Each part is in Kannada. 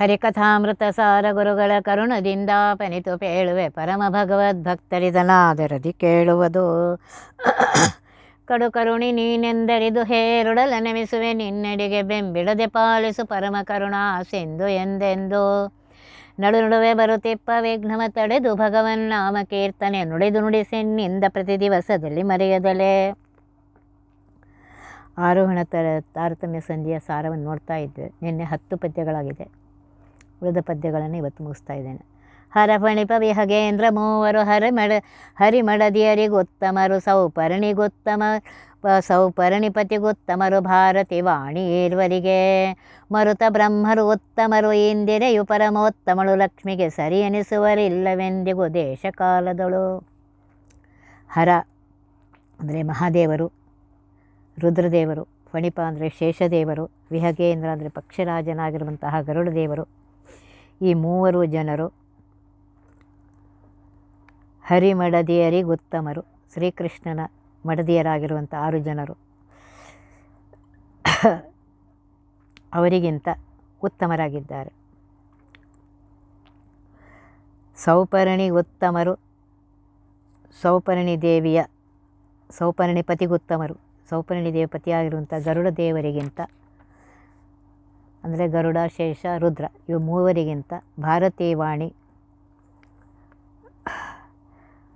ಹರಿಕಥಾಮೃತ ಸಾರ ಗುರುಗಳ ಕರುಣದಿಂದ ಪನಿತು ಪೇಳುವೆ ಪರಮ ಭಗವದ್ ಭಗವದ್ಭಕ್ತರಿದನಾದರದಿ ಕೇಳುವುದು. ಕಡು ಕರುಣಿ ನೀನೆಂದರಿದು ಹೇರುಡಲ ನೆಮಿಸುವೆ ನಿನ್ನೆಡೆಗೆ ಬೆಂಬಿಡದೆ ಪಾಲಿಸು ಪರಮ ಕರುಣಾ ಸಿಂಧು ಎಂದೆಂದು. ನಡು ನಡುವೆ ಬರುತ್ತಿಪ್ಪ ವಿಘ್ನವ ತಡೆದು ಭಗವನ್ ನಾಮ ಕೀರ್ತನೆ ನುಡಿದು ನುಡಿಸೆನ್ನಿಂದ ಪ್ರತಿ ದಿವಸದಲ್ಲಿ ಮರೆಯದಲೆ. ಆರೋಹಣ ತರ ತಾರತಮ್ಯ ಸಂಧಿಯ ಸಾರವನ್ನು ನೋಡ್ತಾ ಇದ್ದೆ. ನಿನ್ನೆ ಹತ್ತು ಪದ್ಯಗಳಾಗಿದೆ. ಉಳಿದ ಪದ್ಯಗಳನ್ನು ಇವತ್ತು ಮುಗಿಸ್ತಾ ಇದ್ದೇನೆ. ಹರಪಣಿಪ ವಿಹಗೇಂದ್ರ ಮೂವರು ಹರಿಮಡ ಮಡ ಹರಿಮಡದಿಯರಿಗೊತ್ತಮರು ಪ- ಸೌಪರ್ಣಿಪತಿಗೊತ್ತಮರು ಭಾರತಿ ವಾಣಿ ಏರ್ವರಿಗೆ ಮರುತ ಬ್ರಹ್ಮರು ಉತ್ತಮರು ಇಂದಿರೆಯು ಪರಮೋತ್ತಮಳು, ಲಕ್ಷ್ಮಿಗೆ ಸರಿ ಎನಿಸುವರಿಲ್ಲವೆಂದಿಗೂ ದೇಶಕಾಲದಳು. ಹರ ಅಂದರೆ ಮಹಾದೇವರು, ರುದ್ರದೇವರು, ಫಣಿಪ ಅಂದರೆ ಶೇಷದೇವರು, ವಿಹಗೇಂದ್ರ ಅಂದರೆ ಪಕ್ಷರಾಜನಾಗಿರುವಂತಹ ಗರುಡದೇವರು ಈ ಮೂವರು ಜನರು ಹರಿಮಡದಿಯರಿಗುತ್ತಮರು. ಶ್ರೀಕೃಷ್ಣನ ಮಡದಿಯರಾಗಿರುವಂಥ ಆರು ಜನರು. ಅವರಿಗಿಂತ ಉತ್ತಮರಾಗಿದ್ದಾರೆ. ಸೌಪರ್ಣಿ ಉತ್ತಮರು ಸೌಪರ್ಣಿ ದೇವಿಯ ಸೌಪರ್ಣಿ ಪತಿಗುತ್ತಮರು ಸೌಪರ್ಣಿ ದೇವಪತಿಯಾಗಿರುವಂಥ ಗರುಡ ದೇವರಿಗಿಂತ ಅಂದರೆ ಗರುಡ, ಶೇಷ, ರುದ್ರ ಇವು ಮೂವರಿಗಿಂತ ಭಾರತೀ ವಾಣಿ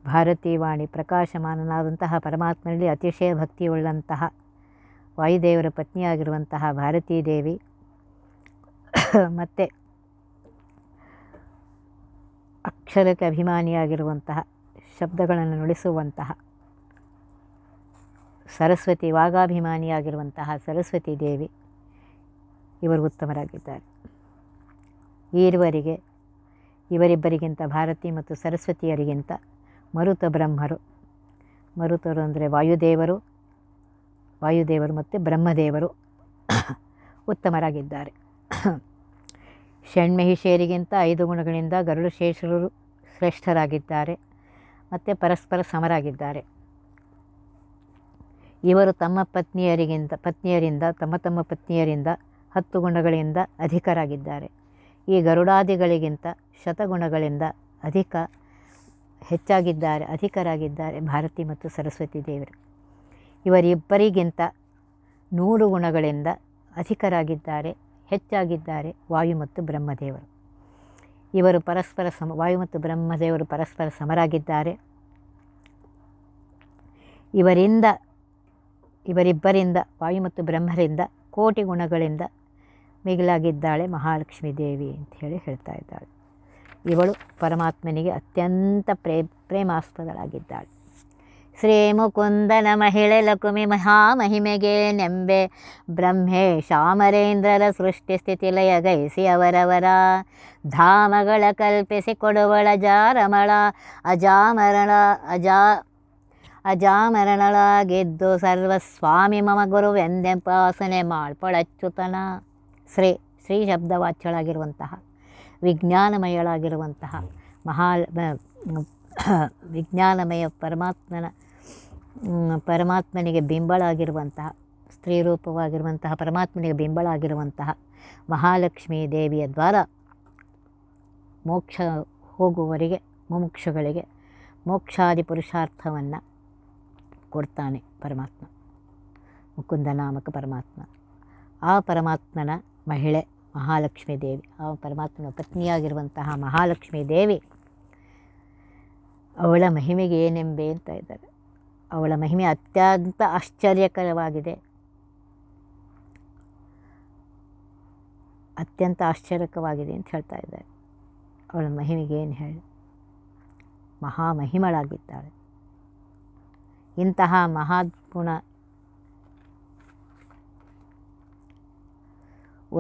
ಭಾರತೀ ವಾಣಿ ಪ್ರಕಾಶಮಾನನಾದಂತಹ ಪರಮಾತ್ಮನಲ್ಲಿ ಅತಿಶಯ ಭಕ್ತಿಯುಳ್ಳಂತಹ ವಾಯುದೇವರ ಪತ್ನಿಯಾಗಿರುವಂತಹ ಭಾರತೀ ದೇವಿ. ಮತ್ತು ಅಕ್ಷರಕ್ಕೆ ಅಭಿಮಾನಿಯಾಗಿರುವಂತಹ ಶಬ್ದಗಳನ್ನು ನುಡಿಸುವಂತಹ ಸರಸ್ವತಿ, ವಾಗಾಭಿಮಾನಿಯಾಗಿರುವಂತಹ ಸರಸ್ವತಿ ದೇವಿ. ಇವರು ಉತ್ತಮರಾಗಿದ್ದಾರೆ. ಈರುವರಿಗೆ, ಇವರಿಬ್ಬರಿಗಿಂತ ಭಾರತಿ ಮತ್ತು ಸರಸ್ವತಿಯರಿಗಿಂತ ಮರುತ ಬ್ರಹ್ಮರು. ಮರುತರು ಅಂದರೆ ವಾಯುದೇವರು ವಾಯುದೇವರು ಮತ್ತು ಬ್ರಹ್ಮದೇವರು ಉತ್ತಮರಾಗಿದ್ದಾರೆ. ಷಣ್ಮಹಿಷಿಯರಿಗಿಂತ ಐದು ಗುಣಗಳಿಂದ ಗರುಡ ಶೇಷರು ಶ್ರೇಷ್ಠರಾಗಿದ್ದಾರೆ. ಮತ್ತು ಪರಸ್ಪರ ಸಮರಾಗಿದ್ದಾರೆ. ಇವರು ತಮ್ಮ ಪತ್ನಿಯರಿಗಿಂತ, ಪತ್ನಿಯರಿಂದ, ತಮ್ಮ ತಮ್ಮ ಪತ್ನಿಯರಿಂದ ಹತ್ತು ಗುಣಗಳಿಂದ ಅಧಿಕರಾಗಿದ್ದಾರೆ. ಈ ಗರುಡಾದಿಗಳಿಗಿಂತ ಶತಗುಣಗಳಿಂದ ಅಧಿಕ ಹೆಚ್ಚಾಗಿದ್ದಾರೆ, ಅಧಿಕರಾಗಿದ್ದಾರೆ ಭಾರತಿ ಮತ್ತು ಸರಸ್ವತಿ ದೇವರು. ಇವರಿಬ್ಬರಿಗಿಂತ ನೂರು ಗುಣಗಳಿಂದ ಅಧಿಕರಾಗಿದ್ದಾರೆ, ಹೆಚ್ಚಾಗಿದ್ದಾರೆ ವಾಯು ಮತ್ತು ಬ್ರಹ್ಮದೇವರು. ಇವರು ಪರಸ್ಪರ ಸಮ, ವಾಯು ಮತ್ತು ಬ್ರಹ್ಮದೇವರು ಪರಸ್ಪರ ಸಮರಾಗಿದ್ದಾರೆ. ಇವರಿಂದ, ಇವರಿಬ್ಬರಿಂದ, ವಾಯು ಮತ್ತು ಬ್ರಹ್ಮರಿಂದ ಕೋಟಿ ಗುಣಗಳಿಂದ ಮಿಗಿಲಾಗಿದ್ದಾಳೆ ಮಹಾಲಕ್ಷ್ಮೀ ದೇವಿ ಅಂತ ಹೇಳಿ ಹೇಳ್ತಾ ಇದ್ದಾಳೆ. ಇವಳು ಪರಮಾತ್ಮನಿಗೆ ಅತ್ಯಂತ ಪ್ರೇ ಪ್ರೇಮಾಸ್ಪದಳಾಗಿದ್ದಾಳೆ. ಶ್ರೀ ಮುಕುಂದನ ಮಹಿಳೆ ಲಕುಮಿ ಮಹಾಮಹಿಮೆಗೆ ನೆಂಬೆ. ಬ್ರಹ್ಮೇ ಶಾಮರೇಂದ್ರರ ಸೃಷ್ಟಿ ಸ್ಥಿತಿ ಲಯ ಗೈಸಿ ಅವರವರ. ಧಾಮಗಳ ಕಲ್ಪಿಸಿ ಕೊಡುವಳ ಜಾರಮಳ. ಅಜಾಮರಣ, ಅಜಾ, ಅಜಾಮರಣಳಾಗಿದ್ದು ಸರ್ವಸ್ವಾಮಿ ಮಮ ಗುರುವೆಂದೆಂಪಾಸನೆ ಮಾಳ್ಪಳಚ್ಯುತನ ಶ್ರೀ ಶ್ರೀ ಶಬ್ದವಾಚ್ಯಳಾಗಿರುವಂತಹ, ವಿಜ್ಞಾನಮಯಳಾಗಿರುವಂತಹ ಮಹಾ ವಿಜ್ಞಾನಮಯ ಪರಮಾತ್ಮನ ಪರಮಾತ್ಮನಿಗೆ ಬಿಂಬಳಾಗಿರುವಂತಹ, ಸ್ತ್ರೀ ರೂಪವಾಗಿರುವಂತಹ, ಪರಮಾತ್ಮನಿಗೆ ಬಿಂಬಳಾಗಿರುವಂತಹ ಮಹಾಲಕ್ಷ್ಮಿ ದೇವಿಯ ದ್ವಾರ ಮೋಕ್ಷ ಹೋಗುವವರಿಗೆ, ಮುಮುಕ್ಷುಗಳಿಗೆ ಮೋಕ್ಷಾದಿ ಪುರುಷಾರ್ಥವನ್ನು ಕೊಡ್ತಾನೆ ಪರಮಾತ್ಮ, ಮುಕುಂದ ನಾಮಕ ಪರಮಾತ್ಮ. ಆ ಪರಮಾತ್ಮನ ಮಹಿಳೆ ಮಹಾಲಕ್ಷ್ಮೀ ದೇವಿ. ಆ ಪರಮಾತ್ಮನ ಪತ್ನಿಯಾಗಿರುವಂತಹ ಮಹಾಲಕ್ಷ್ಮೀ ದೇವಿ ಅವಳ ಮಹಿಮೆಗೆ ಏನೆಂಬೆ ಅಂತ ಇದ್ದಾರೆ. ಅವಳ ಮಹಿಮೆ ಅತ್ಯಂತ ಆಶ್ಚರ್ಯಕರವಾಗಿದೆ. ಅತ್ಯಂತ ಆಶ್ಚರ್ಯಕವಾಗಿದೆ ಅಂತ ಹೇಳ್ತಾ ಇದ್ದಾರೆ. ಅವಳ ಮಹಿಮೆಗೆ ಏನು ಹೇಳಿ? ಮಹಾಮಹಿಮಳಾಗಿದ್ದಾಳೆ ಇಂತಹ ಮಹಾಗುಣ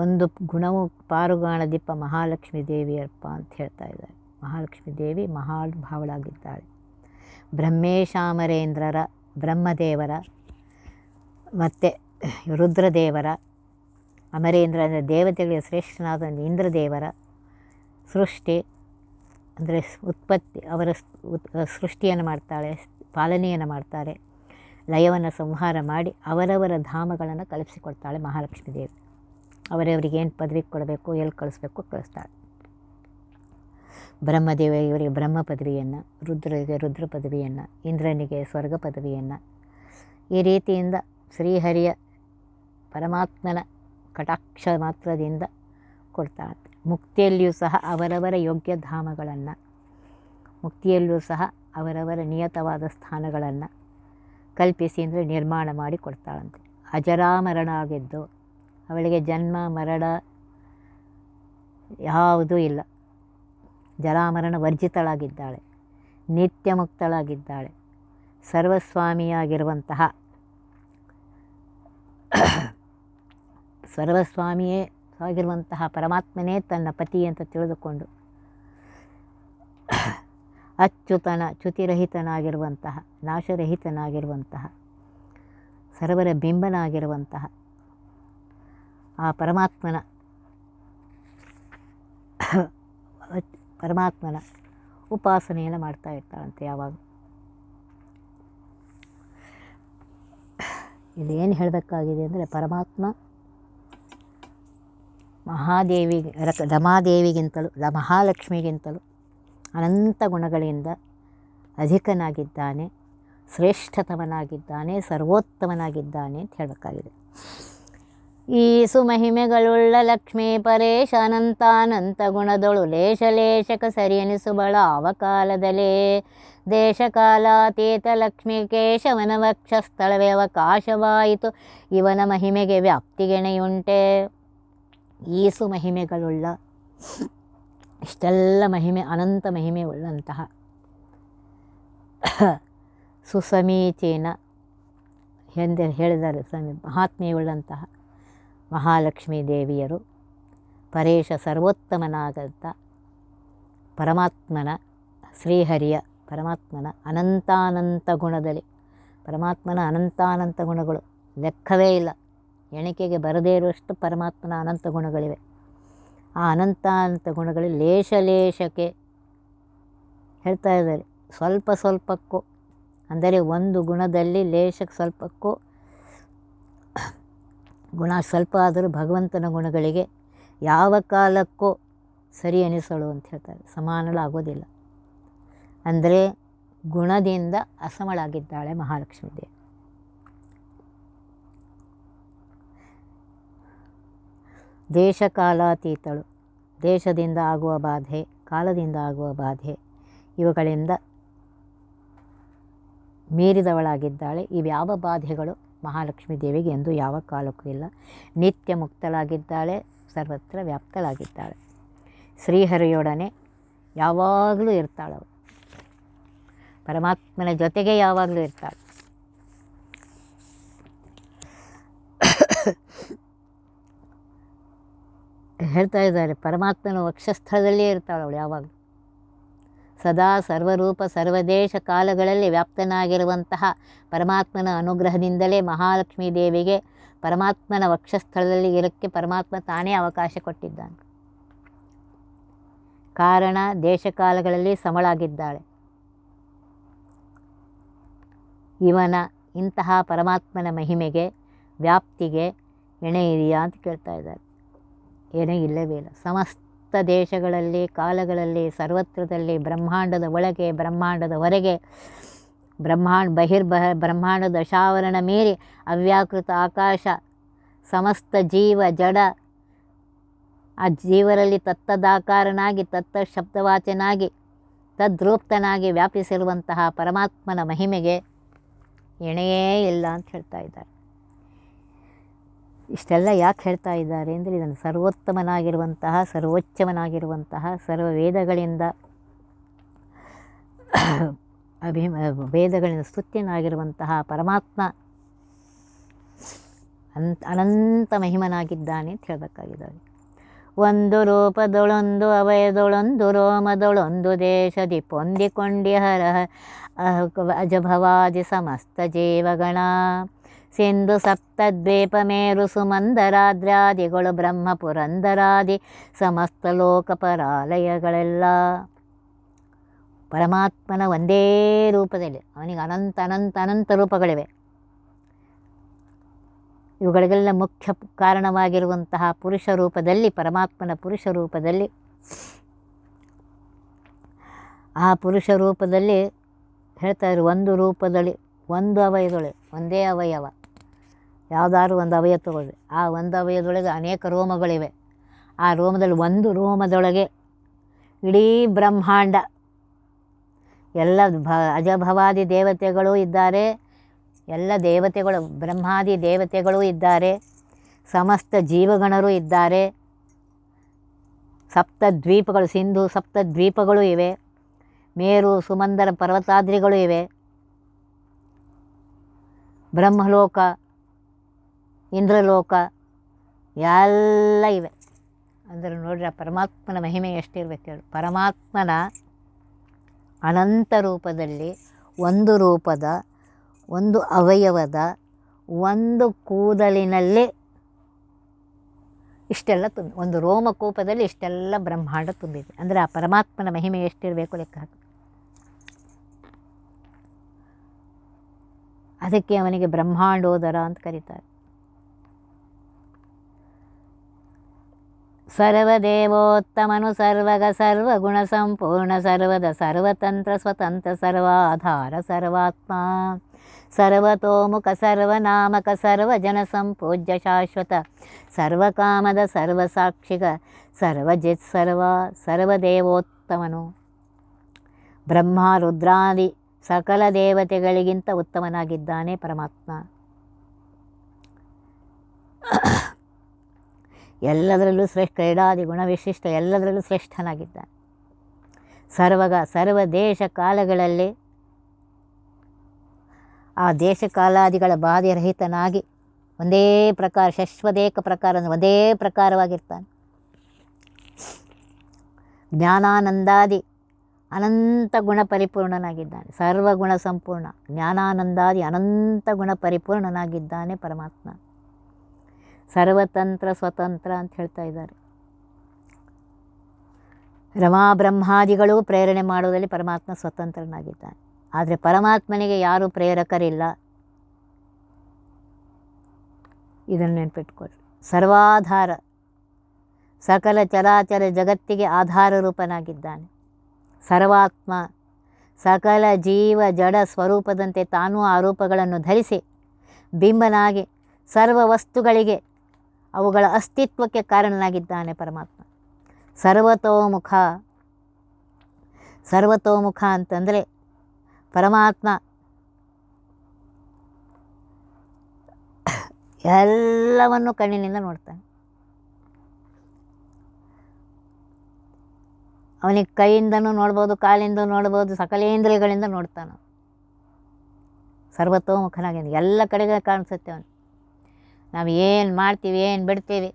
ಒಂದು ಗುಣವು ಪಾರುಗಾಣದಿಪ್ಪ ಮಹಾಲಕ್ಷ್ಮೀ ದೇವಿಯಪ್ಪ ಅಂತ ಹೇಳ್ತಾ ಇದ್ದಾರೆ. ಮಹಾಲಕ್ಷ್ಮೀ ದೇವಿ ಮಹಾನುಭಾವಳಾಗಿದ್ದಾಳೆ. ಬ್ರಹ್ಮೇಶಾಮರೇಂದ್ರರ, ಬ್ರಹ್ಮದೇವರ, ಮತ್ತು ರುದ್ರದೇವರ ಅಮರೇಂದ್ರ ಅಂದರೆ ದೇವತೆಗಳ ಶ್ರೇಷ್ಠನಾದ ಇಂದ್ರದೇವರ ಸೃಷ್ಟಿ, ಅಂದರೆ ಉತ್ಪತ್ತಿ ಅವರ ಸೃಷ್ಟಿಯನ್ನು ಮಾಡ್ತಾಳೆ, ಪಾಲನೆಯನ್ನು ಮಾಡ್ತಾರೆ, ಲಯವನ್ನು ಸಂಹಾರ ಮಾಡಿ ಅವರವರ ಧಾಮಗಳನ್ನು ಕಲ್ಪಿಸಿಕೊಡ್ತಾಳೆ ಮಹಾಲಕ್ಷ್ಮೀ ದೇವಿ. ಅವರವರಿಗೆ ಏನು ಪದವಿ ಕೊಡಬೇಕು, ಎಲ್ಲಿ ಕಳಿಸ್ಬೇಕು ಕಳಿಸ್ತಾಳೆ ಬ್ರಹ್ಮದೇವ ಇವರಿಗೆ ಬ್ರಹ್ಮ ಪದವಿಯನ್ನು, ರುದ್ರರಿಗೆ ರುದ್ರ ಪದವಿಯನ್ನು, ಇಂದ್ರನಿಗೆ ಸ್ವರ್ಗ ಪದವಿಯನ್ನು, ಈ ರೀತಿಯಿಂದ ಶ್ರೀಹರಿಯ ಪರಮಾತ್ಮನ ಕಟಾಕ್ಷ ಮಾತ್ರದಿಂದ ಕೊಡ್ತಾಳಂತೆ ಮುಕ್ತಿಯಲ್ಲಿಯೂ ಸಹ ಅವರವರ ಯೋಗ್ಯ ಧಾಮಗಳನ್ನು ಮುಕ್ತಿಯಲ್ಲೂ ಸಹ ಅವರವರ ನಿಯತವಾದ ಸ್ಥಾನಗಳನ್ನು ಕಲ್ಪಿಸಿ ಅಂದರೆ ನಿರ್ಮಾಣ ಮಾಡಿ ಕೊಡ್ತಾಳಂತೆ. ಅಜರಾಮರಣ ಆಗಿದ್ದು ಅವಳಿಗೆ ಜನ್ಮ, ಮರಣ ಯಾವುದೂ ಇಲ್ಲ. ಜಲಾಮರಣ ವರ್ಜಿತಳಾಗಿದ್ದಾಳೆ ನಿತ್ಯ ಮುಕ್ತಳಾಗಿದ್ದಾಳೆ ಸರ್ವಸ್ವಾಮಿಯಾಗಿರುವಂತಹ ಸರ್ವಸ್ವಾಮಿಯೇ ಆಗಿರುವಂತಹ ಪರಮಾತ್ಮನೇ ತನ್ನ ಪತಿ ಅಂತ ತಿಳಿದುಕೊಂಡು ಅಚ್ಯುತನ, ಚ್ಯುತಿರಹಿತನಾಗಿರುವಂತಹ, ನಾಶರಹಿತನಾಗಿರುವಂತಹ, ಸರ್ವರ ಬಿಂಬನಾಗಿರುವಂತಹ ಆ ಪರಮಾತ್ಮನ. ಪರಮಾತ್ಮನ ಉಪಾಸನೆಯನ್ನು ಮಾಡ್ತಾ ಇರ್ತಾಳಂತೆ ಯಾವಾಗ. ಇಲ್ಲಿ ಏನು ಹೇಳಬೇಕಾಗಿದೆ ಅಂದರೆ ಪರಮಾತ್ಮ ಮಹಾದೇವಿ ರಕ ರಮಾದೇವಿಗಿಂತಲೂ ಮಹಾಲಕ್ಷ್ಮಿಗಿಂತಲೂ ಅನಂತ ಗುಣಗಳಿಂದ ಅಧಿಕನಾಗಿದ್ದಾನೆ ಶ್ರೇಷ್ಠತಮನಾಗಿದ್ದಾನೆ ಸರ್ವೋತ್ತಮನಾಗಿದ್ದಾನೆ ಅಂತ ಹೇಳಬೇಕಾಗಿದೆ. ಈ ಸುಮಹಿಮೆಗಳುಳ್ಳ ಲಕ್ಷ್ಮೀ ಪರೇಶ ಅನಂತಾನಂತ ಗುಣದೊಳು ಲೇಷ ಲೇಷಕ ಸರಿಯನಿಸುಬಳ ಅವಕಾಲದಲೇ. ದೇಶಕಾಲಾತೀತ ಲಕ್ಷ್ಮೀ ಕೇಶವನ ವಕ್ಷಸ್ಥಳವೇ ಅವಕಾಶವಾಯಿತು. ಇವನ ಮಹಿಮೆಗೆ ವ್ಯಾಪ್ತಿಗೆಣೆಯುಂಟೆ. ಈಸು ಮಹಿಮೆಗಳುಳ್ಳ ಇಷ್ಟೆಲ್ಲ ಮಹಿಮೆ, ಅನಂತ ಮಹಿಮೆ ಉಳ್ಳಂತಹ ಸುಸಮೀಚೀನ, ಎಂದೇ ಹೇಳಿದ್ದಾರೆ ಸ್ವಾಮಿ, ಮಹಾತ್ಮೆಯುಳ್ಳಂತಹ ಮಹಾಲಕ್ಷ್ಮೀ ದೇವಿಯರು ಪರೇಶ ಸರ್ವೋತ್ತಮನಾದಂಥ ಪರಮಾತ್ಮನ ಶ್ರೀಹರಿಯ ಪರಮಾತ್ಮನ ಅನಂತಾನಂತ ಗುಣದಲ್ಲಿ ಪರಮಾತ್ಮನ ಅನಂತಾನಂತ ಗುಣಗಳು ಲೆಕ್ಕವೇ ಇಲ್ಲ. ಎಣಿಕೆಗೆ ಬರದೇ ಇರುವಷ್ಟು ಪರಮಾತ್ಮನ ಅನಂತ ಗುಣಗಳಿವೆ. ಆ ಅನಂತಾನಂತ ಗುಣಗಳು ಲೇಷ ಲೇಷಕ್ಕೆ ಹೇಳ್ತಾ ಇದ್ದಾರೆ. ಸ್ವಲ್ಪ ಸ್ವಲ್ಪಕ್ಕೂ ಅಂದರೆ ಒಂದು ಗುಣದಲ್ಲಿ ಲೇಷಕ್ಕೆ ಸ್ವಲ್ಪಕ್ಕೂ ಗುಣ ಸ್ವಲ್ಪ ಆದರೂ ಭಗವಂತನ ಗುಣಗಳಿಗೆ ಯಾವ ಕಾಲಕ್ಕೂ ಸರಿ ಅನಿಸಳು ಅಂತ ಹೇಳ್ತಾರೆ. ಸಮಾನಳಾಗೋದಿಲ್ಲ. ಅಂದರೆ ಗುಣದಿಂದ ಅಸಮಳಾಗಿದ್ದಾಳೆ ಮಹಾಲಕ್ಷ್ಮೀ ದೇವಿ. ದೇಶಕಾಲಾತೀತಳು. ದೇಶದಿಂದ ಆಗುವ ಬಾಧೆ, ಕಾಲದಿಂದ ಆಗುವ ಬಾಧೆ ಇವುಗಳಿಂದ ಮೀರಿದವಳಾಗಿದ್ದಾಳೆ. ಇವ್ಯಾವ ಬಾಧೆಗಳು? ಮಹಾಲಕ್ಷ್ಮೀ ದೇವಿಗೆ ಎಂದು ಯಾವ ಕಾಲಕ್ಕೂ ಇಲ್ಲ. ನಿತ್ಯ ಮುಕ್ತಳಾಗಿದ್ದಾಳೆ, ಸರ್ವತ್ರ ವ್ಯಾಪ್ತಳಾಗಿದ್ದಾಳೆ. ಶ್ರೀಹರಿಯೊಡನೆ ಯಾವಾಗಲೂ ಇರ್ತಾಳವಳು ಪರಮಾತ್ಮನ ಜೊತೆಗೆ ಯಾವಾಗಲೂ ಇರ್ತಾಳೆ. ಹೇಳ್ತಾ ಇದ್ದಾರೆ, ಪರಮಾತ್ಮನ ವಕ್ಷಸ್ಥಳದಲ್ಲೇ ಇರ್ತಾಳೆ ಅವಳು ಯಾವಾಗಲೂ. ಸದಾ ಸರ್ವರೂಪ ಸರ್ವದೇಶ ಕಾಲಗಳಲ್ಲಿ ವ್ಯಾಪ್ತನಾಗಿರುವಂತಹ ಪರಮಾತ್ಮನ ಅನುಗ್ರಹದಿಂದಲೇ ಮಹಾಲಕ್ಷ್ಮೀ ದೇವಿಗೆ ಪರಮಾತ್ಮನ ವಕ್ಷಸ್ಥಳದಲ್ಲಿ ಇರೋಕ್ಕೆ ಪರಮಾತ್ಮ ತಾನೇ ಅವಕಾಶ ಕೊಟ್ಟಿದ್ದಾನೆ. ಕಾರಣ ದೇಶಕಾಲಗಳಲ್ಲಿ ಸಮಳಾಗಿದ್ದಾಳೆ. ಇವನ ಇಂತಹ ಪರಮಾತ್ಮನ ಮಹಿಮೆಗೆ, ವ್ಯಾಪ್ತಿಗೆ ಎಣೆ ಇದೆಯಾ ಅಂತ ಕೇಳ್ತಾ ಇದ್ದಾರೆ. ಎಣೆ ಇಲ್ಲವೇ ಇಲ್ಲ, ಸಮಸ್ತ ದೇಶಗಳಲ್ಲಿ, ಕಾಲಗಳಲ್ಲಿ, ಸರ್ವತ್ರದಲ್ಲಿ, ಬ್ರಹ್ಮಾಂಡದ ಒಳಗೆ ಬ್ರಹ್ಮಾಂಡದ ಹೊರಗೆ ಬ್ರಹ್ಮಾಂಡ ಬಹಿರ್ಬಹ ಬ್ರಹ್ಮಾಂಡ ದಶಾವರಣ ಮೀರಿ ಅವ್ಯಾಕೃತ ಆಕಾಶ, ಸಮಸ್ತ ಜೀವ, ಜಡ, ಆ ಜೀವರಲ್ಲಿ ತತ್ತದಾಕಾರನಾಗಿ ತತ್ತ ಶಬ್ದವಾಚನಾಗಿ ತದ್ರೂಪ್ತನಾಗಿ ವ್ಯಾಪಿಸಿರುವಂತಹ ಪರಮಾತ್ಮನ ಮಹಿಮೆಗೆ ಎಣೆಯೇ ಇಲ್ಲ ಅಂತ ಹೇಳ್ತಾ ಇದ್ದಾರೆ. ಇಷ್ಟೆಲ್ಲ ಯಾಕೆ ಹೇಳ್ತಾ ಇದ್ದಾರೆ ಅಂದರೆ ಇದನ್ನು ಸರ್ವೋತ್ತಮನಾಗಿರುವಂತಹ, ಸರ್ವೋಚ್ಚಮನಾಗಿರುವಂತಹ, ಸರ್ವ ವೇದಗಳಿಂದ ಅಭಿ ವೇದಗಳಿಂದ ಸ್ತುತ್ಯನಾಗಿರುವಂತಹ ಪರಮಾತ್ಮ ಅಂತ ಅನಂತ ಮಹಿಮನಾಗಿದ್ದಾನೆ ಅಂತ ಹೇಳಬೇಕಾಗಿದ್ದಾನೆ ಒಂದು ರೂಪದೊಳೊಂದು ಅವಯದೊಳೊಂದು, ರೋಮದೊಳೊಂದು ದೇಶದಿ ಪೊಂದಿಕೊಂಡಿ ಹರ ಅಜಭವಾದಿ ಸಮಸ್ತ ಜೀವಗಣ. ಸಿಂಧು ಸಪ್ತದ್ವೀಪ ಮೇರು ಸುಮಂದರಾದ್ರಾದಿಗಳು ಬ್ರಹ್ಮ ಪುರಂದರಾದಿ ಸಮಸ್ತ ಲೋಕ ಪರಾಲಯಗಳೆಲ್ಲ ಪರಮಾತ್ಮನ ಒಂದೇ ರೂಪದಲ್ಲಿ, ಅವನಿಗೆ ಅನಂತ ಅನಂತ ಅನಂತ ರೂಪಗಳಿವೆ. ಇವುಗಳಿಗೆಲ್ಲ ಮುಖ್ಯ ಕಾರಣವಾಗಿರುವಂತಹ ಪುರುಷ ರೂಪದಲ್ಲಿ, ಪರಮಾತ್ಮನ ಪುರುಷ ರೂಪದಲ್ಲಿ. ಆ ಪುರುಷ ರೂಪದಲ್ಲಿ ಹೇಳ್ತಾರೆ ಒಂದು ರೂಪದಲ್ಲಿ, ಒಂದು ಅವಯವಗಳು ಒಂದೇ ಅವಯವ. ಯಾವುದಾದ್ರು ಒಂದು ಅವಯ ತಗೊಳ್ಳಿ. ಆ ಒಂದು ಅವಯದೊಳಗೆ ಅನೇಕ ರೋಮಗಳಿವೆ. ಆ ರೋಮದಲ್ಲಿ ಒಂದು ರೋಮದೊಳಗೆ ಇಡೀ ಬ್ರಹ್ಮಾಂಡ. ಎಲ್ಲ ಭ, ಅಜಭವಾದಿ ದೇವತೆಗಳು ಇದ್ದಾರೆ. ಎಲ್ಲ ದೇವತೆಗಳು, ಬ್ರಹ್ಮಾದಿ ದೇವತೆಗಳು ಇದ್ದಾರೆ. ಸಮಸ್ತ ಜೀವಗಣರು ಇದ್ದಾರೆ. ಸಪ್ತ ದ್ವೀಪಗಳು ಸಿಂಧು ಸಪ್ತ ದ್ವೀಪಗಳು ಇವೆ. ಮೇರು, ಸುಮಂದರ ಪರ್ವತಾದ್ರಿಗಳು ಇವೆ. ಬ್ರಹ್ಮಲೋಕ ಇಂದ್ರಲೋಕ ಎಲ್ಲ ಇವೆ. ಅಂದರೆ ನೋಡ್ರಿ, ಆ ಪರಮಾತ್ಮನ ಮಹಿಮೆ ಎಷ್ಟಿರ್ಬೇಕು ಹೇಳಿ. ಪರಮಾತ್ಮನ ಅನಂತ ರೂಪದಲ್ಲಿ, ಒಂದು ರೂಪದ, ಒಂದು ಅವಯವದ, ಒಂದು ಕೂದಲಿನಲ್ಲಿ ಇಷ್ಟೆಲ್ಲ ತುಂಬಿ ಒಂದು ರೋಮಕೂಪದಲ್ಲಿ ಇಷ್ಟೆಲ್ಲ ಬ್ರಹ್ಮಾಂಡ ತುಂಬಿದೆ. ಅಂದರೆ ಆ ಪರಮಾತ್ಮನ ಮಹಿಮೆ ಎಷ್ಟಿರಬೇಕು ಲೆಕ್ಕ ಅದಕ್ಕೆ ಅವನಿಗೆ ಬ್ರಹ್ಮಾಂಡೋದರ ಅಂತ ಕರೀತಾರೆ. ಸರ್ವದೇವೋತ್ತಮನು ಸರ್ವಗ ಸರ್ವಗುಣ ಸಂಪೂರ್ಣ ಸರ್ವದ ಸರ್ವತಂತ್ರ ಸ್ವತಂತ್ರ ಸರ್ವಾಧಾರ ಸರ್ವಾತ್ಮ. ಸರ್ವತೋಮುಖ ಸರ್ವನಾಮಕ ಸರ್ವಜನ ಸಂಪೂಜ್ಯ ಶಾಶ್ವತ ಸರ್ವಕಾಮದ ಸರ್ವಸಾಕ್ಷಿಗ ಸರ್ವಜಿತ್ ಸರ್ವ ಸರ್ವದೇವೋತ್ತಮನು. ಬ್ರಹ್ಮ ರುದ್ರಾದಿ ಸಕಲ ದೇವತೆಗಳಿಗಿಂತ ಉತ್ತಮನಾಗಿದ್ದಾನೆ ಪರಮಾತ್ಮ. ಎಲ್ಲದರಲ್ಲೂ ಶ್ರೇಷ್ಠ ಎಡಾದಿ ಗುಣವಿಶಿಷ್ಟ, ಎಲ್ಲದರಲ್ಲೂ ಶ್ರೇಷ್ಠನಾಗಿದ್ದಾನೆ. ಸರ್ವಗ, ಸರ್ವ ದೇಶ ಕಾಲಗಳಲ್ಲಿ ಆ ದೇಶ ಕಾಲಾದಿಗಳ ಬಾಧೆರಹಿತನಾಗಿ ಒಂದೇ ಪ್ರಕಾರ, ಶಶ್ವದೇಕ ಪ್ರಕಾರ ಒಂದೇ ಪ್ರಕಾರವಾಗಿರ್ತಾನೆ. ಜ್ಞಾನಾನಂದಾದಿ ಅನಂತ ಗುಣ ಪರಿಪೂರ್ಣನಾಗಿದ್ದಾನೆ. ಸರ್ವಗುಣ ಸಂಪೂರ್ಣ, ಜ್ಞಾನಾನಂದಾದಿ ಅನಂತ ಗುಣ ಪರಿಪೂರ್ಣನಾಗಿದ್ದಾನೆ ಪರಮಾತ್ಮ. ಸರ್ವತಂತ್ರ ಸ್ವತಂತ್ರ ಅಂತ ಹೇಳ್ತಾ ಇದ್ದಾರೆ. ರಮಾ ಬ್ರಹ್ಮಾದಿಗಳು ಪ್ರೇರಣೆ ಮಾಡುವುದರಲ್ಲಿ ಪರಮಾತ್ಮ ಸ್ವತಂತ್ರನಾಗಿದ್ದಾನೆ. ಆದರೆ ಪರಮಾತ್ಮನಿಗೆ ಯಾರೂ ಪ್ರೇರಕರಿಲ್ಲ. ಇದನ್ನು ನೆನ್ಪಿಟ್ಕೊಳ್ಳಿ. ಸರ್ವಾಧಾರ, ಸಕಲ ಚರಾಚರ ಜಗತ್ತಿಗೆ ಆಧಾರ ರೂಪನಾಗಿದ್ದಾನೆ. ಸರ್ವಾತ್ಮ, ಸಕಲ ಜೀವ ಜಡ ಸ್ವರೂಪದಂತೆ ತಾನೂ ಆರೋಪಗಳನ್ನು ರೂಪಗಳನ್ನು ಧರಿಸಿ, ಬಿಂಬನಾಗಿ, ಸರ್ವ ವಸ್ತುಗಳಿಗೆ ಅವುಗಳ ಅಸ್ತಿತ್ವಕ್ಕೆ ಕಾರಣನಾಗಿದ್ದಾನೆ ಪರಮಾತ್ಮ. ಸರ್ವತೋಮುಖ ಸರ್ವತೋಮುಖ ಅಂತಂದರೆ ಪರಮಾತ್ಮ. ಎಲ್ಲವನ್ನು ಕಣ್ಣಿನಿಂದ ನೋಡ್ತಾನೆ. ಅವನಿಗೆ ಕೈಯಿಂದನೂ ನೋಡ್ಬೋದು ಕಾಲಿಂದ ನೋಡ್ಬೋದು ಸಕಲೇಂದ್ರಿಯಗಳಿಂದ ನೋಡ್ತಾನೆ. ಸರ್ವತೋಮುಖನಾಗಿ ಎಲ್ಲ ಕಡೆಗೆ ಕಾಣಿಸುತ್ತೆ ಅವನು. ನಾವು ಏನು ಮಾಡ್ತೀವಿ, ಏನು ಬಿಡ್ತೀವಿ?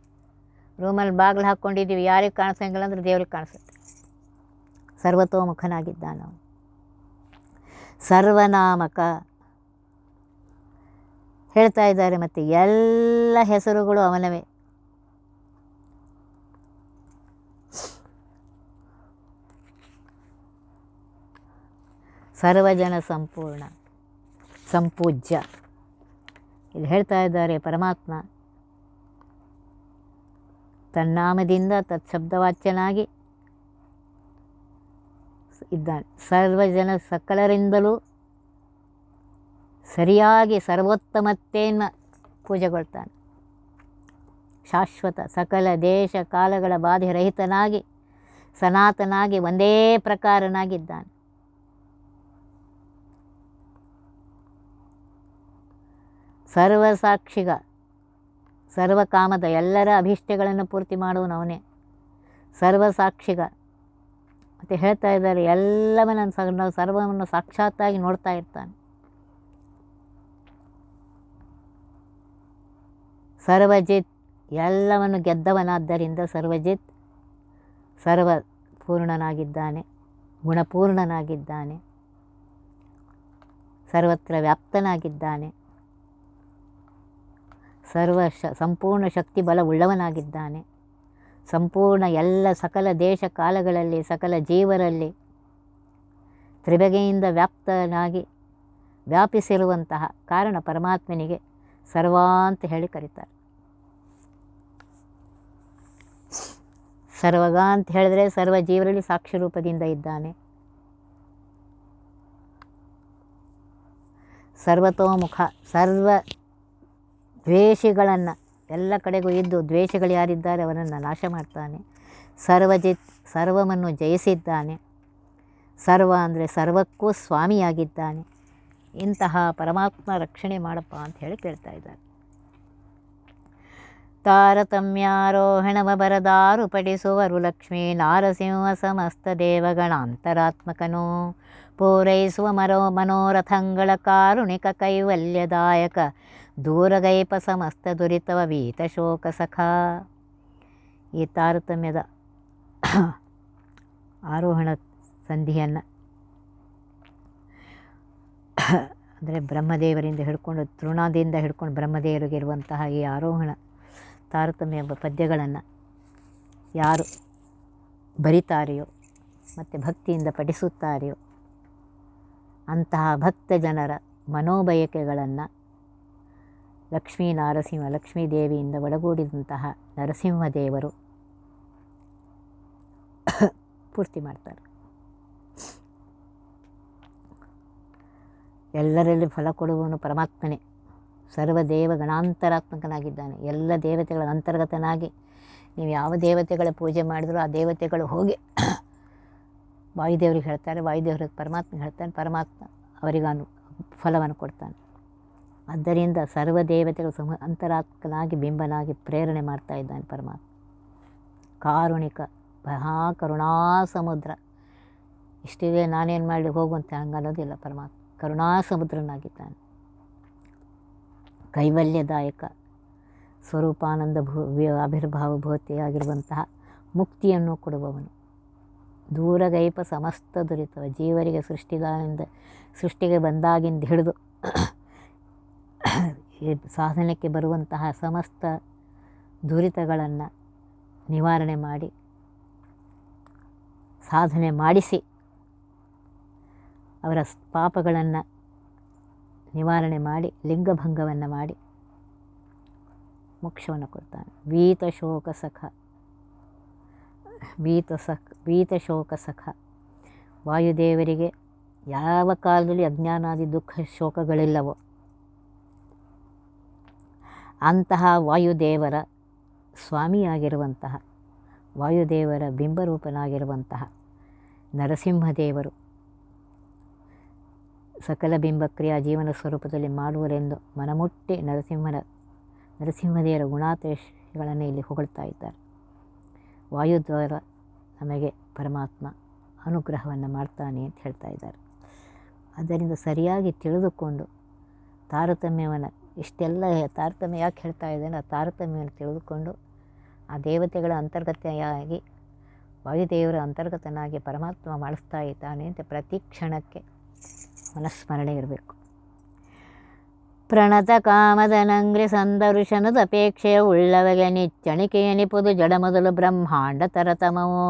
ರೂಮಲ್ಲಿ ಬಾಗಿಲು ಹಾಕ್ಕೊಂಡಿದ್ದೀವಿ, ಯಾರಿಗೆ ಕಾಣಿಸಂಗಿಲ್ಲ ಅಂದ್ರೆ ದೇವ್ರಿಗೆ ಕಾಣಿಸುತ್ತೆ. ಸರ್ವತೋಮುಖನಾಗಿದ್ದಾನ ಅವನು. ಸರ್ವನಾಮಕ. ಹೇಳ್ತಾ ಇದ್ದಾರೆ ಮತ್ತು ಎಲ್ಲ ಹೆಸರುಗಳು ಅವನವೇ. ಸರ್ವಜನ ಸಂಪೂರ್ಣ. ಸಂಪೂಜ್ಯ. ಇಲ್ಲಿ ಹೇಳ್ತಾ ಇದ್ದಾರೆ ಪರಮಾತ್ಮ. ತನ್ನಾಮದಿಂದ ತತ್ಶಬ್ದವಾಚ್ಯನಾಗಿ ಇದ್ದಾನೆ. ಸರ್ವಜನ ಸಕಲರಿಂದಲೂ ಸರಿಯಾಗಿ ಸರ್ವೋತ್ತಮತೆಯನ್ನು ಪೂಜೆಗೊಳ್ತಾನೆ. ಶಾಶ್ವತ ಸಕಲ ದೇಶ ಕಾಲಗಳ ಬಾಧೆ ರಹಿತನಾಗಿ ಸನಾತನಾಗಿ, ಒಂದೇ ಪ್ರಕಾರನಾಗಿದ್ದಾನೆ. ಸರ್ವಸಾಕ್ಷಿಗ, ಸರ್ವಕಾಮದ ಎಲ್ಲರ ಅಭಿಷ್ಟಗಳನ್ನು ಪೂರ್ತಿ ಮಾಡುವನು ಅವನೇ. ಸರ್ವಸಾಕ್ಷಿಗ. ಮತ್ತು ಹೇಳ್ತಾ ಇದ್ದಾರೆ, ಎಲ್ಲವನ್ನ ನಾವು ಸರ್ವವನ್ನು ಸಾಕ್ಷಾತ್ತಾಗಿ ನೋಡ್ತಾ ಇರ್ತಾನೆ. ಸರ್ವಜಿತ್ ಎಲ್ಲವನ್ನು ಗೆದ್ದವನಾದ್ದರಿಂದ ಸರ್ವಜಿತ್ ಸರ್ವ ಪೂರ್ಣನಾಗಿದ್ದಾನೆ, ಗುಣಪೂರ್ಣನಾಗಿದ್ದಾನೆ, ಸರ್ವತ್ರ ವ್ಯಾಪ್ತನಾಗಿದ್ದಾನೆ. ಸರ್ವ ಶ, ಸಂಪೂರ್ಣ ಶಕ್ತಿ ಬಲವುಳ್ಳವನಾಗಿದ್ದಾನೆ. ಸಂಪೂರ್ಣ ಎಲ್ಲ ಸಕಲ ದೇಶ ಕಾಲಗಳಲ್ಲಿ, ಸಕಲ ಜೀವರಲ್ಲಿ ತ್ರಿಬಗೆಯಿಂದ ವ್ಯಾಪ್ತನಾಗಿ ವ್ಯಾಪಿಸಿರುವಂತಹ ಕಾರಣ ಪರಮಾತ್ಮನಿಗೆ ಸರ್ವ ಅಂತ ಹೇಳಿ ಕರೀತಾರೆ. ಸರ್ವಗ ಅಂತ ಹೇಳಿದ್ರೆ ಸರ್ವ ಜೀವರಲ್ಲಿ ಸಾಕ್ಷಿ ರೂಪದಿಂದ ಇದ್ದಾನೆ. ಸರ್ವತೋಮುಖ, ಸರ್ವ ದ್ವೇಷಿಗಳನ್ನು, ಎಲ್ಲ ಕಡೆಗೂ ಇದ್ದು ದ್ವೇಷಗಳು ಯಾರಿದ್ದಾರೆ ಅವರನ್ನು ನಾಶ ಮಾಡ್ತಾನೆ. ಸರ್ವಜಿತ್ ಸರ್ವವನ್ನು ಜಯಿಸಿದ್ದಾನೆ. ಸರ್ವ ಅಂದರೆ ಸರ್ವಕ್ಕೂ ಸ್ವಾಮಿಯಾಗಿದ್ದಾನೆ. ಇಂತಹ ಪರಮಾತ್ಮ ರಕ್ಷಣೆ ಮಾಡಪ್ಪ ಅಂತ ಹೇಳಿ ಕೇಳ್ತಾ ಇದ್ದಾರೆ. ತಾರತಮ್ಯಾರೋಹಣವ ಬರದಾರು ಪಡಿಸುವರು ಲಕ್ಷ್ಮೀ ನಾರಸಿಂಹ ಸಮಸ್ತ ದೇವಗಣಾಂತರಾತ್ಮಕನೋ. ಪೂರೈಸುವ ಮರೋ ಮನೋರಥಂಗಳ ಕಾರುಣಿಕ ಕೈವಲ್ಯದಾಯಕ ದೂರಗೈಪ ಸಮಸ್ತ ದುರಿತವ ವೀತ ಶೋಕ ಸಖ ಈ ತಾರತಮ್ಯದ ಆರೋಹಣ ಸಂಧಿಯನ್ನು ಅಂದರೆ ಬ್ರಹ್ಮದೇವರಿಂದ ಹಿಡ್ಕೊಂಡು, ತೃಣದಿಂದ ಹಿಡ್ಕೊಂಡು ಬ್ರಹ್ಮದೇವರಿಗೆ ಇರುವಂತಹ ಈ ಆರೋಹಣ ತಾರತಮ್ಯ ಎಂಬ ಪದ್ಯಗಳನ್ನು ಯಾರು ಬರಿತಾರೆಯೋ ಮತ್ತು ಭಕ್ತಿಯಿಂದ ಪಠಿಸುತ್ತಾರೆಯೋ ಅಂತಹ ಭಕ್ತ ಜನರ ಮನೋಬಯಕೆಗಳನ್ನು ಲಕ್ಷ್ಮೀ ನಾರಸಿಂಹ, ಲಕ್ಷ್ಮೀ ದೇವಿಯಿಂದ ಒಳಗೂಡಿದಂತಹ ನರಸಿಂಹದೇವರು. ಪೂರ್ತಿ ಮಾಡ್ತಾರೆ. ಎಲ್ಲರಲ್ಲಿ ಫಲ ಕೊಡುವವನು ಪರಮಾತ್ಮನೇ. ಸರ್ವ ದೇವ ಗಣಾಂತರಾತ್ಮಕನಾಗಿದ್ದಾನೆ ಎಲ್ಲ ದೇವತೆಗಳ ಅಂತರ್ಗತನಾಗಿ ನೀವು ಯಾವ ದೇವತೆಗಳ ಪೂಜೆ ಮಾಡಿದ್ರೂ ಆ ದೇವತೆಗಳು ಹೋಗಿ ವಾಯುದೇವರಿಗೆ ಹೇಳ್ತಾರೆ, ವಾಯುದೇವರಿಗೆ ಪರಮಾತ್ಮ ಹೇಳ್ತಾನೆ, ಪರಮಾತ್ಮ ಅವರಿಗಾನು ಫಲವನ್ನು ಕೊಡ್ತಾನೆ. ಆದ್ದರಿಂದ ಸರ್ವ ದೇವತೆಗಳು ಸಮ ಅಂತರಾತ್ಮಕನಾಗಿ ಬಿಂಬನಾಗಿ ಪ್ರೇರಣೆ ಮಾಡ್ತಾ ಇದ್ದಾನೆ ಪರಮಾತ್ಮ. ಕಾರುಣಿಕ, ಮಹಾ ಕರುಣಾ ಸಮುದ್ರ. ಇಷ್ಟಿದೆ ನಾನೇನು ಮಾಡಲಿ, ಹೋಗುವಂತೆ ಹಂಗನ್ನೋದಿಲ್ಲ ಪರಮಾತ್ಮ. ಕರುಣಾ ಸಮುದ್ರನಾಗಿದ್ದಾನೆ. ಕೈವಲ್ಯದಾಯಕ, ಸ್ವರೂಪಾನಂದ ಭೂ ಆವಿರ್ಭಾವ ಭೂತಿಯಾಗಿರುವಂತಹ ಮುಕ್ತಿಯನ್ನು ಕೊಡುವವನು. ದೂರಗೈಪ ಸಮಸ್ತ ದುರಿತವ, ಜೀವರಿಗೆ ಸೃಷ್ಟಿದಾನಿಂದ ಸೃಷ್ಟಿಗೆ ಬಂದಾಗಿಂದ ಹಿಡಿದು ಸಾಧನೆಗೆ ಬರುವಂತಹ ಸಮಸ್ತ ದುರಿತಗಳನ್ನು ನಿವಾರಣೆ ಮಾಡಿ, ಸಾಧನೆ ಮಾಡಿಸಿ ಅವರ ಪಾಪಗಳನ್ನು ನಿವಾರಣೆ ಮಾಡಿ, ಲಿಂಗಭಂಗವನ್ನು ಮಾಡಿ ಮೋಕ್ಷವನ್ನು ಕೊಡ್ತಾನೆ. ವೀತ ಶೋಕ ಸಖ. ವೀತ ಸಖ, ವೀತ ಶೋಕ ಸಖ. ವಾಯುದೇವರಿಗೆ ಯಾವ ಕಾಲದಲ್ಲಿ ಅಜ್ಞಾನಾದಿ ದುಃಖ ಶೋಕಗಳಿಲ್ಲವೋ ಅಂತಹ ವಾಯುದೇವರ ಸ್ವಾಮಿಯಾಗಿರುವಂತಹ, ವಾಯುದೇವರ ಬಿಂಬರೂಪನಾಗಿರುವಂತಹ ನರಸಿಂಹದೇವರು ಸಕಲ ಬಿಂಬಕ್ರಿಯಾ ಜೀವನ ಸ್ವರೂಪದಲ್ಲಿ ಮಾಡುವರೆಂದು ಮನಮುಟ್ಟಿ ನರಸಿಂಹನ ನರಸಿಂಹದೇವರ ಗುಣಾತೇಶಗಳನ್ನು ಇಲ್ಲಿ ಹೊಗಳ್ತಾ ಇದ್ದಾರೆ. ವಾಯುದ್ವಾರ ನಮಗೆ ಪರಮಾತ್ಮ ಅನುಗ್ರಹವನ್ನು ಮಾಡ್ತಾನೆ ಅಂತ ಹೇಳ್ತಾ ಇದ್ದಾರೆ. ಅದರಿಂದ ಸರಿಯಾಗಿ ತಿಳಿದುಕೊಂಡು ತಾರತಮ್ಯವನ್ನು ಇಷ್ಟೆಲ್ಲ ತಾರತಮ್ಯ ಯಾಕೆ ಹೇಳ್ತಾ ಇದ್ದೇನೆ, ಆ ತಾರತಮ್ಯವನ್ನು ತಿಳಿದುಕೊಂಡು ಆ ದೇವತೆಗಳ ಅಂತರ್ಗತೆಯಾಗಿ ವಾಯುದೇವರ ಅಂತರ್ಗತನಾಗಿ ಪರಮಾತ್ಮ ಮಾಡಿಸ್ತಾ ಇದ್ದಾನೆ ಅಂತ ಪ್ರತಿ ಕ್ಷಣಕ್ಕೆ ಮನಸ್ಮರಣೆ ಇರಬೇಕು. ಪ್ರಣತ ಕಾಮದ ನಂಗ್ರಿ ಸಂದರ್ಶನದ ಅಪೇಕ್ಷೆಯ ಉಳ್ಳವಗೆ ನಿಚ್ಚಣಿಕೆ ಎನಿಪುದು ಜಡ ಮೊದಲು ಬ್ರಹ್ಮಾಂಡ ತರತಮವೋ.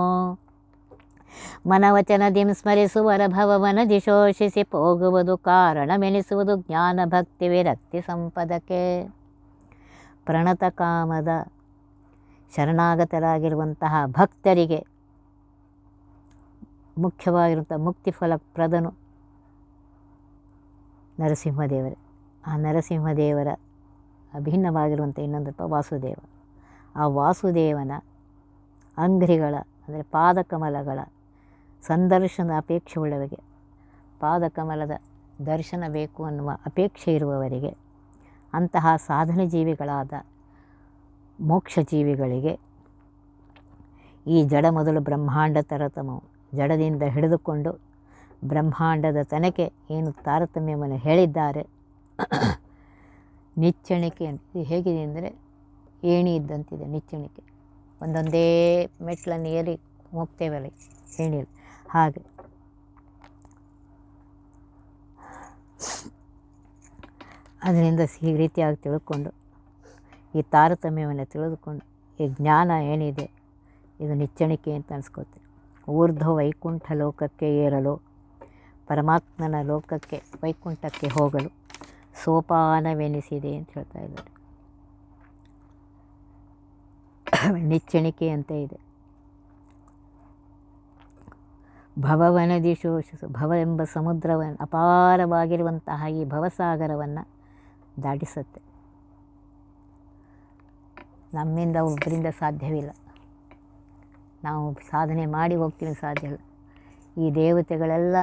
ಮನವಚನದಿಂ ಸ್ಮರಿಸುವರ ಭವವನದಿ ದಿಶೋಷಿಸಿ ಹೋಗುವುದು ಕಾರಣವೆನಿಸುವುದು ಜ್ಞಾನ ಭಕ್ತಿ ವಿರಕ್ತಿ ಸಂಪದಕ್ಕೆ. ಪ್ರಣತ ಕಾಮದ ಶರಣಾಗತರಾಗಿರುವಂತಹ ಭಕ್ತರಿಗೆ ಮುಖ್ಯವಾಗಿರುವಂಥ ಮುಕ್ತಿ ಫಲಪ್ರದನು ನರಸಿಂಹದೇವರೇ. ಆ ನರಸಿಂಹದೇವರ ಅಭಿನ್ನವಾಗಿರುವಂಥ ಇನ್ನೊಂದು ರೂಪ ವಾಸುದೇವ. ಆ ವಾಸುದೇವನ ಅಂಗ್ರಿಗಳ, ಅಂದರೆ ಪಾದಕಮಲಗಳ ಸಂದರ್ಶನ ಅಪೇಕ್ಷೆ ಉಳ್ಳವರಿಗೆ, ಪಾದಕಮಲದ ದರ್ಶನ ಬೇಕು ಅನ್ನುವ ಅಪೇಕ್ಷೆ ಇರುವವರಿಗೆ, ಅಂತಹ ಸಾಧನೆ ಜೀವಿಗಳಾದ ಮೋಕ್ಷ ಜೀವಿಗಳಿಗೆ ಈ ಜಡ ಮೊದಲು ಬ್ರಹ್ಮಾಂಡ ತರತಮವು ಜಡದಿಂದ ಹಿಡಿದುಕೊಂಡು ಬ್ರಹ್ಮಾಂಡದ ತನಕೆ ಏನು ತಾರತಮ್ಯವನ್ನು ಹೇಳಿದ್ದಾರೆ. ನಿಚ್ಚಣಿಕೆ ಇದು ಹೇಗಿದೆ ಅಂದರೆ ಏಣಿ ಇದ್ದಂತಿದೆ ನಿಚ್ಚಣಿಕೆ. ಒಂದೊಂದೇ ಮೆಟ್ಲನ್ನು ಏರಿ ಅಲ್ಲಿ ಏಣಿಯಲ್ಲಿ. ಹಾಗೆ. ಅದರಿಂದ ಈ ರೀತಿಯಾಗಿ ತಿಳ್ಕೊಂಡು, ಈ ತಾರತಮ್ಯವನ್ನು ತಿಳಿದುಕೊಂಡು, ಈ ಜ್ಞಾನ ಏನಿದೆ, ಇದು ನಿಚ್ಚಣಿಕೆ ಅಂತ ಅನಿಸ್ಕೋತೆ. ಊರ್ಧ್ವ ವೈಕುಂಠ ಲೋಕಕ್ಕೆ ಏರಲು, ಪರಮಾತ್ಮನ ಲೋಕಕ್ಕೆ, ವೈಕುಂಠಕ್ಕೆ ಹೋಗಲು ಸೋಪಾನವೆನಿಸಿದೆ ಅಂತ ಹೇಳ್ತಾ ಇದ್ದಾರೆ. ನಿಚ್ಚಣಿಕೆ ಅಂತ ಇದೆ. ಭವವನದಿಶು ಭವ ಎಂಬ ಸಮುದ್ರವನ್ನು ಅಪಾರವಾಗಿರುವಂತಹ ಈ ಭವಸಾಗರವನ್ನು ದಾಟಿಸುತ್ತೆ. ನಮ್ಮಿಂದ ಒಬ್ಬರಿಂದ ಸಾಧ್ಯವಿಲ್ಲ. ನಾವು ಸಾಧನೆ ಮಾಡಿ ಹೋಗ್ತೀವಿ ಸಾಧ್ಯ ಇಲ್ಲ. ಈ ದೇವತೆಗಳೆಲ್ಲ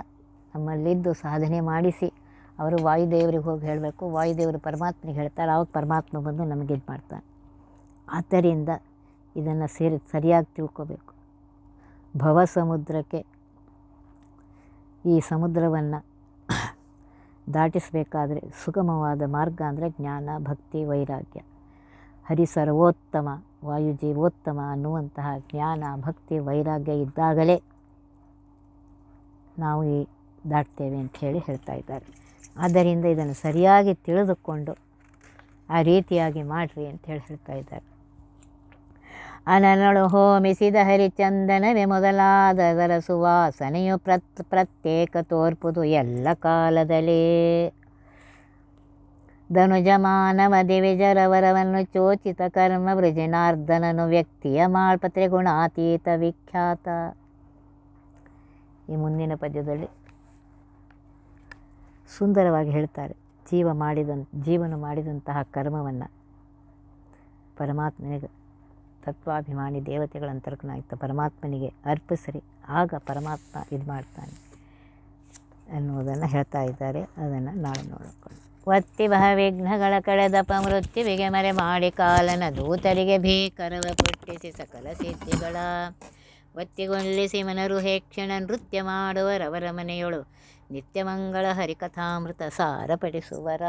ನಮ್ಮಲ್ಲಿದ್ದು ಸಾಧನೆ ಮಾಡಿಸಿ ಅವರು ವಾಯುದೇವರಿಗೆ ಹೋಗಿ ಹೇಳಬೇಕು, ವಾಯುದೇವರು ಪರಮಾತ್ಮನಿಗೆ ಹೇಳ್ತಾರೆ, ಆವಾಗ ಪರಮಾತ್ಮ ಬಂದು ನಮಗೆ ಇದು ಮಾಡ್ತಾನೆ. ಆದ್ದರಿಂದ ಇದನ್ನು ಸೇರಿ ಸರಿಯಾಗಿ ತಿಳ್ಕೋಬೇಕು. ಭವ ಸಮುದ್ರಕ್ಕೆ ಈ ಸಮುದ್ರವನ್ನು ದಾಟಿಸಬೇಕಾದ್ರೆ ಸುಗಮವಾದ ಮಾರ್ಗ ಅಂದರೆ ಜ್ಞಾನ, ಭಕ್ತಿ, ವೈರಾಗ್ಯ. ಹರಿ ಸರ್ವೋತ್ತಮ ವಾಯುಜೀವೋತ್ತಮ ಅನ್ನುವಂತಹ ಜ್ಞಾನ, ಭಕ್ತಿ, ವೈರಾಗ್ಯ ಇದ್ದಾಗಲೇ ನಾವು ಈ ದಾಟ್ತೇವೆ ಹೇಳಿ ಹೇಳ್ತಾ ಇದ್ದಾರೆ. ಆದ್ದರಿಂದ ಇದನ್ನು ಸರಿಯಾಗಿ ತಿಳಿದುಕೊಂಡು ಆ ರೀತಿಯಾಗಿ ಮಾಡಿರಿ ಅಂತ ಹೇಳಿ ಹೇಳ್ತಾ ಇದ್ದಾರೆ. ಅನನಳು ಹೋಮಿಸಿದ ಹರಿಚಂದನವೇ ಮೊದಲಾದದರ ಸುವಾಸನೆಯು ಪ್ರತ್, ಪ್ರತ್ಯೇಕ ತೋರ್ಪುದು ಎಲ್ಲ ಕಾಲದಲ್ಲಿ. ಧನುಜ ಮಾನವ ದಿವಿಜರವರವನ್ನು ಚೋಚಿತ ಕರ್ಮ ವೃಜನಾರ್ದನನು ವ್ಯಕ್ತಿಯ ಮಾಳ್ಪತ್ರೆ ಗುಣಾತೀತ ವಿಖ್ಯಾತ. ಈ ಮುಂದಿನ ಪದ್ಯದಲ್ಲಿ ಸುಂದರವಾಗಿ ಹೇಳ್ತಾರೆ, ಜೀವ ಮಾಡಿದಂತ, ಜೀವನ ಮಾಡಿದಂತಹ ಕರ್ಮವನ್ನು ಪರಮಾತ್ಮನಿಗೆ ತತ್ವಾಭಿಮಾನಿ ದೇವತೆಗಳ ಅಂತರ್ಕನಾಗಿದ್ದ ಪರಮಾತ್ಮನಿಗೆ ಅರ್ಪಿಸ್ರಿ. ಆಗ ಪರಮಾತ್ಮ ಇದು ಮಾಡ್ತಾನೆ ಅನ್ನುವುದನ್ನು ಹೇಳ್ತಾ ಇದ್ದಾರೆ. ಅದನ್ನು ನಾಳೆ ನೋಡಿಕೊಂಡು. ವತ್ತಿ ಬಹ ವಿಘ್ನಗಳ ಕಳೆದಪ ಮೃತ್ಯುವಿಗೆ ಮರೆ ಮಾಡಿ ಕಾಲನ ದೂತರಿಗೆ ಭೀಕರವ ಪುಟ್ಟಿಸಿ ಸಕಲ ಸಿದ್ಧಿಗಳ. ಒತ್ತಿಗೊಲ್ಲಿಸಿ ಮನರು ಹೇಕ್ಷಣ ನೃತ್ಯ ಮಾಡುವರವರ ಮನೆಯೊಳು ನಿತ್ಯಮಂಗಳ ಹರಿಕಥಾಮೃತ ಸಾರಪಡಿಸುವರ.